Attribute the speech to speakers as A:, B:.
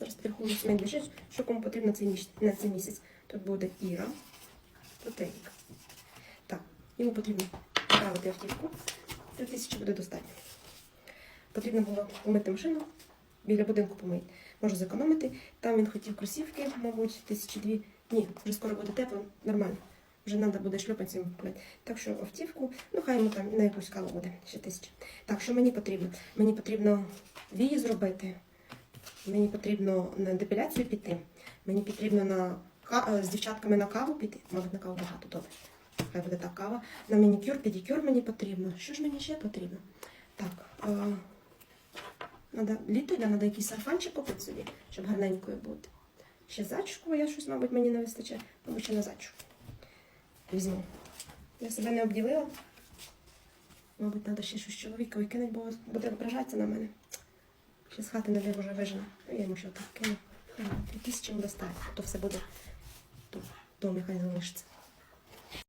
A: Зараз підрахую бюджет, що кому потрібно цей місяць, на цей місяць. Тут буде Іра, тут Ерік. Так, йому потрібно правити автівку. Три тисячі буде достатньо. Потрібно було помити машину, біля будинку помити. Можу зекономити. Там він хотів кросівки, мабуть, тисячі дві. Ні, вже скоро буде тепло, нормально. Вже треба буде шльопанцем купити. Так що автівку, ну хай йому там на якусь каву буде ще тисяча. Так, що мені потрібно? Мені потрібно вії зробити. Мені потрібно на депіляцію піти. Мені потрібно на е, з дівчатками на каву піти. Мабуть, на каву багато добре. Хай буде так кава. На манікюр, педикюр мені потрібно. Що ж мені ще потрібно? Так. Е- Надо, літо йде, треба якийсь сарафанчик купити собі, щоб гарненькою бути. Ще зачіску, я щось, мабуть, мені не вистачає. Мабуть, ще на зачіску. Візьму. Я себе не обділила. Мабуть, треба ще щось чоловікові кинути, бо буде ображатися на мене. Ще з хати не дай Боже вижене. Я йому що так кину. Ага, чим тисячі то все буде тут. В домі хай залишиться.